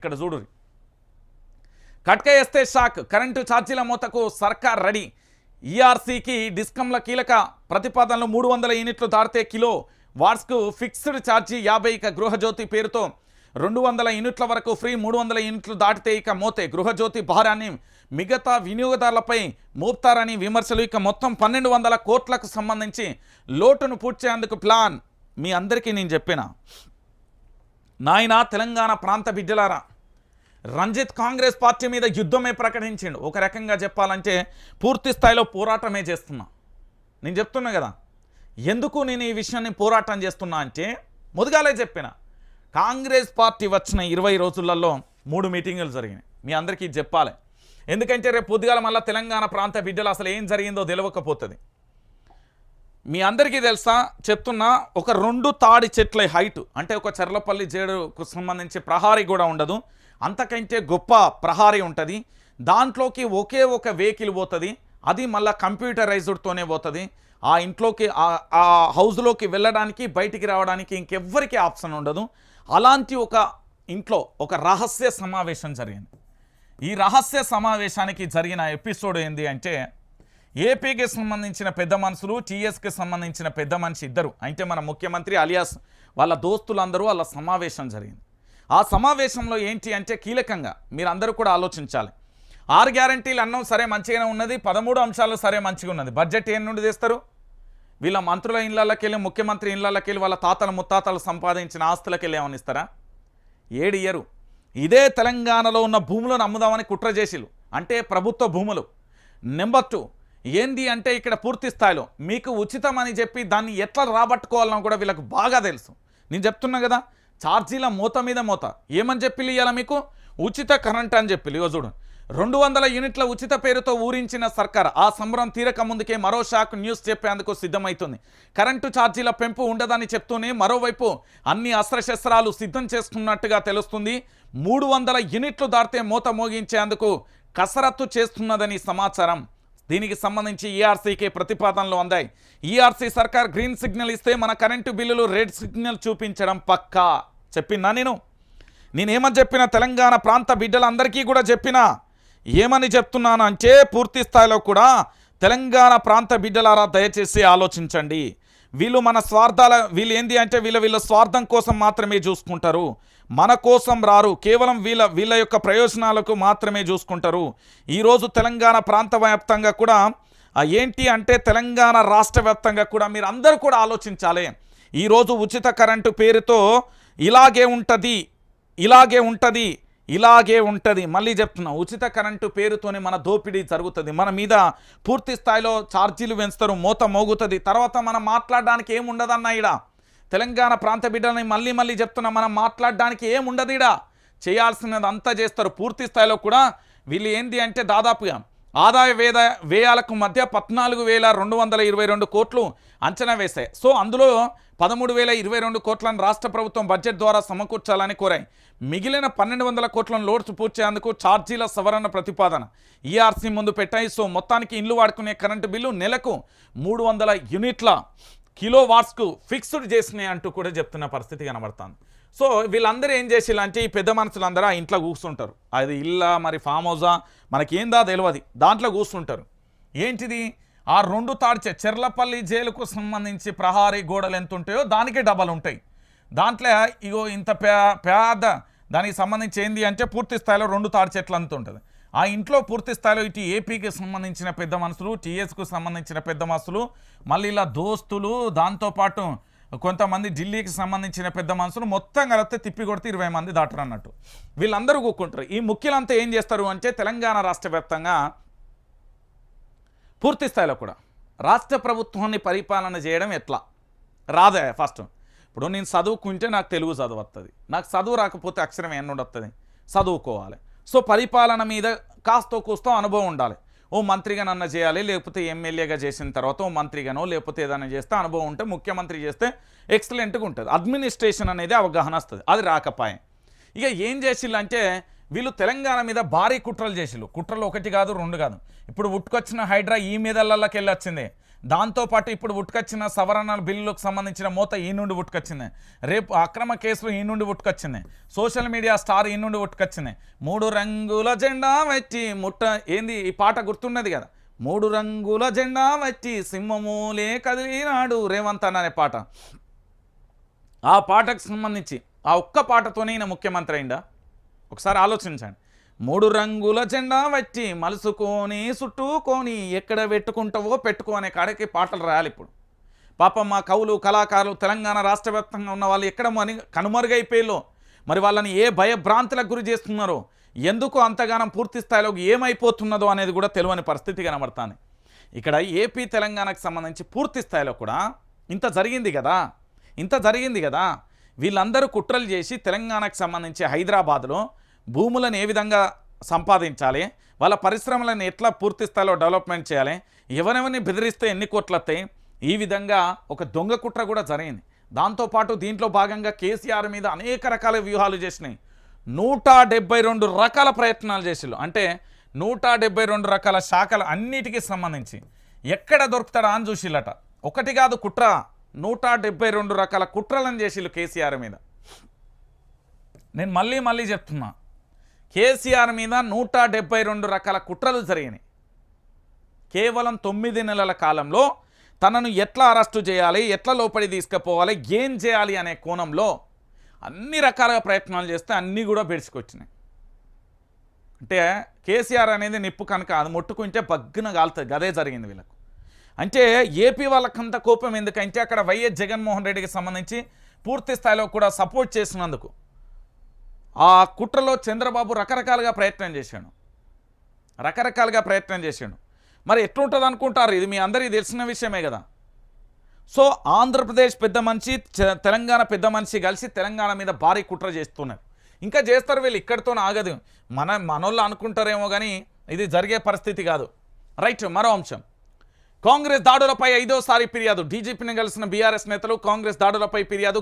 ఇక్కడ చూడు. కట్క వేస్తే షాక్. కరెంటు ఛార్జీల మూతకు సర్కార్ రెడీ. ఈఆర్సీకి డిస్కంల కీలక ప్రతిపాదనలు మూడు వందల యూనిట్లు దాటితే కిలో. వాట్స్కు ఫిక్స్డ్ ఛార్జీ యాభై ఇక గృహజ్యోతి పేరుతో. రెండు వందల యూనిట్ల వరకు ఫ్రీ మూడు వందల యూనిట్లు దాటితే ఇక మోతే. గృహజ్యోతి భారాన్ని మిగతా వినియోగదారులపై మోపుతారని విమర్శలు. ఇక మొత్తం పన్నెండు వందల కోట్లకు సంబంధించి లోటును పూడ్చేందుకు ప్లాన్. మీ అందరికీ నేను చెప్పిన. నాయన తెలంగాణ ప్రాంత బిడ్డలారా రంజిత్ కాంగ్రెస్ పార్టీ మీద యుద్ధమే ప్రకటించిండు. ఒక రకంగా చెప్పాలంటే పూర్తి స్థాయిలో పోరాటమే చేస్తున్నా. నేను చెప్తున్నా కదా ఎందుకు నేను ఈ విషయాన్ని పోరాటం చేస్తున్నా అంటే ముదుగాలే చెప్పిన. కాంగ్రెస్ పార్టీ వచ్చిన ఇరవై రోజులలో మూడు మీటింగులు జరిగినాయి. మీ అందరికీ చెప్పాలి. ఎందుకంటే రేపు పొద్దుగాల మళ్ళీ తెలంగాణ ప్రాంత బిడ్డలు అసలు ఏం జరిగిందో తెలియకపోతుంది మీ అందరికీ తెలుసా చెప్తున్నా ఒక రెండు తాడి చెట్ల హైట్ అంటే ఒక చెర్లపల్లి జేడుకు సంబంధించి ప్రహారీ కూడా ఉండదు. అంతకంటే గొప్ప ప్రహారీ ఉంటుంది. దాంట్లోకి ఒకే ఒక వెహికల్ పోతుంది. అది మళ్ళీ కంప్యూటరైజ్డ్తోనే పోతుంది. ఆ ఇంట్లోకి ఆ- హౌస్లోకి వెళ్ళడానికి బయటికి రావడానికి ఇంకెవ్వరికి ఆప్షన్ ఉండదు. అలాంటి ఒక ఇంట్లో ఒక రహస్య సమావేశం జరిగింది. ఈ రహస్య సమావేశానికి జరిగిన ఎపిసోడ్ ఏంది అంటే ఏపీకి సంబంధించిన పెద్ద మనుషులు టీఎస్కి సంబంధించిన పెద్ద మనిషి ఇద్దరు. అంటే మన ముఖ్యమంత్రి అలియాస్ వాళ్ళ దోస్తులందరూ వాళ్ళ సమావేశం జరిగింది. ఆ సమావేశంలో ఏంటి అంటే కీలకంగా మీరందరూ కూడా ఆలోచించాలి. ఆరు గ్యారంటీలు అన్నం సరే మంచిగానే ఉన్నది పదమూడు అంశాలు సరే మంచిగా ఉన్నది. బడ్జెట్ ఏం నుండి తెస్తారు? వీళ్ళ మంత్రుల ఇళ్ళకి వెళ్ళి ముఖ్యమంత్రి ఇళ్ళకి వెళ్ళి వాళ్ళ తాతల ముత్తాతలు సంపాదించిన ఆస్తులకి వెళ్ళి ఏమని ఇస్తారా ఏడియరు ఇదే తెలంగాణలో ఉన్న భూములను అమ్ముదామని కుట్ర చేసిలు అంటే ప్రభుత్వ భూములు. నెంబర్ టూ ఏంది అంటే ఇక్కడ పూర్తి స్థాయిలో మీకు ఉచితం అని చెప్పి దాన్ని ఎట్లా రాబట్టుకోవాలన్నా కూడా వీళ్ళకు బాగా తెలుసు. నేను చెప్తున్నా కదా ఛార్జీల మూత మీద మూత. ఏమని చెప్పి ఇవ్వాలా మీకు? ఉచిత కరెంట్ అని చెప్పి ఇగో చూడు. రెండు వందల యూనిట్ల ఉచిత పేరుతో ఊరించిన సర్కార్ ఆ సంబరం తీరక ముందుకే మరో షాక్ న్యూస్ చెప్పేందుకు సిద్ధమవుతుంది కరెంటు ఛార్జీల పెంపు ఉండదని చెప్తూనే మరోవైపు అన్ని అస్త్రశస్త్రాలు సిద్ధం చేసుకున్నట్టుగా తెలుస్తుంది. మూడు వందల యూనిట్లు దాటితే మూత మోగించేందుకు కసరత్తు చేస్తున్నదని సమాచారం. దీనికి సంబంధించి ఈఆర్సీకి ప్రతిపాదనలు అందాయి. ఈఆర్సీ సర్కార్ గ్రీన్ సిగ్నల్ ఇస్తే మన కరెంటు బిల్లులు రెడ్ సిగ్నల్ చూపించడం పక్కా. చెప్పిందా నేను? నేనేమని చెప్పిన తెలంగాణ ప్రాంత బిడ్డలందరికీ కూడా చెప్పిన? ఏమని చెప్తున్నాను అంటే పూర్తి స్థాయిలో కూడా తెలంగాణ ప్రాంత బిడ్డలారా దయచేసి ఆలోచించండి. వీళ్ళు మన స్వార్థాల వీళ్ళు ఏంది అంటే వీళ్ళ వీళ్ళ స్వార్థం కోసం మాత్రమే చూసుకుంటారు. మన కోసం రారు. కేవలం వీళ్ళ వీళ్ళ యొక్క ప్రయోజనాలకు మాత్రమే చూసుకుంటారు. ఈరోజు తెలంగాణ ప్రాంత వ్యాప్తంగా కూడా ఏంటి అంటే తెలంగాణ రాష్ట్ర వ్యాప్తంగా కూడా మీరు అందరూ కూడా ఆలోచించాలి. ఈరోజు ఉచిత కరెంటు పేరుతో ఇలాగే ఉంటుంది ఇలాగే ఉంటుంది ఇలాగే ఉంటుంది. మళ్ళీ చెప్తున్నా ఉచిత కరెంటు పేరుతోనే మన దోపిడీ జరుగుతుంది. మన మీద పూర్తి స్థాయిలో ఛార్జీలు పెంచుతారు మూత మోగుతుంది. తర్వాత మనం మాట్లాడడానికి ఏముండదన్న ఈడ? తెలంగాణ ప్రాంత బిడ్డలని మళ్ళీ మళ్ళీ చెప్తున్నా మనం మాట్లాడడానికి ఏముండదు ఈడ? చేయాల్సినది అంతా చేస్తారు. పూర్తి స్థాయిలో కూడా వీళ్ళు ఏంది అంటే దాదాపుగా ఆదాయ వేద వ్యయాలకు మధ్య పద్నాలుగు వేల రెండు వందల ఇరవై రెండు కోట్లు అంచనా వేశాయి. సో అందులో పదమూడు వేల ఇరవై రెండు కోట్లను రాష్ట్ర ప్రభుత్వం బడ్జెట్ ద్వారా సమకూర్చాలని కోరాయి. మిగిలిన పన్నెండు వందల కోట్లను లోడ్స్ పూడ్చేందుకు ఛార్జీల సవరణ ప్రతిపాదన ఈఆర్సీ ముందు పెట్టాయి. సో మొత్తానికి ఇల్లు వాడుకునే కరెంటు బిల్లు నెలకు మూడు వందల యూనిట్ల కిలో వాట్స్కు ఫిక్స్డ్ చేసినాయి అంటూ కూడా చెప్తున్న పరిస్థితి కనబడుతుంది. సో వీళ్ళందరూ ఏం చేసిల్లు అంటే ఈ పెద్ద మనుషులందరూ ఆ ఇంట్లో కూర్చుంటారు. అది ఇల్లా మరి ఫామ్ హౌసా? మనకేందా తెలియదు దాంట్లో కూర్చుంటారు. ఏంటిది? ఆ రెండు తాడ్చే చెర్లపల్లి జైలుకు సంబంధించి ప్రహారీ గోడలు ఎంత ఉంటాయో దానికే డబల్ ఉంటాయి దాంట్లో ఇగో ఇంత పెద్ద పేద దానికి సంబంధించి ఏంది అంటే పూర్తి స్థాయిలో రెండు తాడి చెట్లు అంత ఉంటుంది ఆ ఇంట్లో పూర్తి స్థాయిలో ఇటు ఏపీకి సంబంధించిన పెద్ద మనుషులు టీఎస్కు సంబంధించిన పెద్ద మనుషులు మళ్ళీ ఇలా దోస్తులు దాంతోపాటు కొంతమంది ఢిల్లీకి సంబంధించిన పెద్ద మనుషులు మొత్తం కలిపితే తిప్పి కొడితే ఇరవై మంది దాటరు అన్నట్టు. వీళ్ళందరూ కూక్కుంటారు ఈ ముఖ్యులంతా ఏం చేస్తారు అంటే తెలంగాణ రాష్ట్ర వ్యాప్తంగా పూర్తి స్థాయిలో కూడా రాష్ట్ర ప్రభుత్వాన్ని పరిపాలన చేయడం ఎట్లా? రాదే ఫస్ట్. ఇప్పుడు నేను చదువుకుంటే నాకు తెలుగు చదువు వస్తుంది నాకు చదువు రాకపోతే అక్షరం ఎన్నుండొస్తుంది చదువుకోవాలి. సో పరిపాలన మీద కాస్తో కూస్తో అనుభవం ఉండాలి. ఓ మంత్రిగా నన్న చేయాలి లేకపోతే ఎమ్మెల్యేగా చేసిన తర్వాత ఓ మంత్రిగానో లేకపోతే ఏదైనా చేస్తే అనుభవం ఉంటే ముఖ్యమంత్రి చేస్తే ఎక్సలెంట్గా ఉంటుంది. అడ్మినిస్ట్రేషన్ అనేది అవగాహన వస్తుంది. అది రాకపాయం. ఇక ఏం చేసిల్లంటే వీళ్ళు తెలంగాణ మీద భారీ కుట్రలు చేసిళ్ళు కుట్రలు ఒకటి కాదు రెండు కాదు. ఇప్పుడు ఉట్టుకొచ్చిన హైడ్రా ఈ మీదలకి వెళ్ళి వచ్చింది దాంతోపాటు ఇప్పుడు ఉట్టుకొచ్చిన సవరణల బిల్లులకు సంబంధించిన మూత ఈ నుండి ఉట్టుకొచ్చింది రేపు అక్రమ కేసులు ఈ నుండి ఉట్టుకొచ్చింది సోషల్ మీడియా స్టార్ ఈ నుండి ఉట్టుకొచ్చింది మూడు రంగుల జెండా వచ్చి ముట్ట ఏంది? ఈ పాట గుర్తున్నది కదా. మూడు రంగుల జెండా వచ్చి సింహమూలే కదిలినాడు రేవంత్ అనే పాట. ఆ పాటకు సంబంధించి ఆ ఒక్క పాటతోనే ఈయన ముఖ్యమంత్రి అయిందా ఒకసారి ఆలోచించండి. మూడు రంగుల జెండా వచ్చి మలుసుకొని చుట్టుకొని ఎక్కడ పెట్టుకుంటావో పెట్టుకో అనే పాటలు రాయాలి ఇప్పుడు. పాపం మా కవులు కళాకారులు తెలంగాణ రాష్ట్ర వ్యాప్తంగా ఉన్న వాళ్ళు ఎక్కడ మని కనుమరుగైపోయిలో మరి వాళ్ళని ఏ భయభ్రాంతులకు గురి చేస్తున్నారో? ఎందుకు అంతగానం పూర్తి స్థాయిలో ఏమైపోతున్నదో అనేది కూడా తెలియని పరిస్థితి కనబడుతుంది. ఇక్కడ ఏపీ తెలంగాణకు సంబంధించి పూర్తి స్థాయిలో కూడా ఇంత జరిగింది కదా? ఇంత జరిగింది కదా? వీళ్ళందరూ కుట్రలు చేసి తెలంగాణకు సంబంధించి హైదరాబాద్లో భూములను ఏ విధంగా సంపాదించాలి? వాళ్ళ పరిశ్రమలను ఎట్లా పూర్తి స్థాయిలో డెవలప్మెంట్ చేయాలి? ఎవరెవరిని బెదిరిస్తే ఎన్ని కోట్లు వస్తాయి ఈ విధంగా ఒక దొంగ కుట్ర కూడా జరిగింది. దాంతోపాటు దీంట్లో భాగంగా కేసీఆర్ మీద అనేక రకాల వ్యూహాలు చేసినాయి. నూట రెండు రకాల ప్రయత్నాలు చేసిళ్ళు. అంటే నూట రెండు రకాల శాఖలు అన్నిటికీ సంబంధించి. ఎక్కడ దొరుకుతాడా అని చూసిల్లట ఒకటి కాదు కుట్ర. నూట రెండు రకాల కుట్రలను చేసిల్లు కేసీఆర్ మీద. నేను మళ్ళీ మళ్ళీ చెప్తున్నా. కేసీఆర్ మీద నూట డెబ్బై రెండు రకాల కుట్రలు జరిగినాయి. కేవలం తొమ్మిది నెలల కాలంలో తనను ఎట్లా అరెస్టు చేయాలి ఎట్లా లోపలి తీసుకుపోవాలి ఏం చేయాలి అనే కోణంలో అన్ని రకాలుగా ప్రయత్నాలు చేస్తే అన్నీ కూడా బెడిసికొచ్చినాయి. అంటే కేసీఆర్ అనేది నిప్పు కనుక అది ముట్టుకుంటే బగ్గున కాలుతుంది గదే జరిగింది వీళ్ళకు. అంటే ఏపీ వాళ్ళకంత కోపం ఎందుకంటే అక్కడ వైఎస్ జగన్మోహన్ రెడ్డికి సంబంధించి పూర్తి స్థాయిలో కూడా సపోర్ట్ చేసినందుకు ఆ కుట్రలో చంద్రబాబు రకరకాలుగా ప్రయత్నం చేశాడు. రకరకాలుగా ప్రయత్నం చేశాడు. మరి ఎట్లుంటుంది అనుకుంటారు? ఇది మీ అందరికీ తెలిసిన విషయమే కదా. సో ఆంధ్రప్రదేశ్ పెద్ద మనిషి తెలంగాణ పెద్ద మనిషి కలిసి తెలంగాణ మీద భారీ కుట్ర చేస్తున్నారు. ఇంకా చేస్తారు వీళ్ళు ఇక్కడితో ఆగదు. మన మనోళ్ళు అనుకుంటారేమో కానీ ఇది జరిగే పరిస్థితి కాదు. రైట్ మరో అంశం. కాంగ్రెస్ దాడులపై ఐదోసారి ఫిర్యాదు. డీజీపీని కలిసిన బీఆర్ఎస్ నేతలు కాంగ్రెస్ దాడులపై ఫిర్యాదు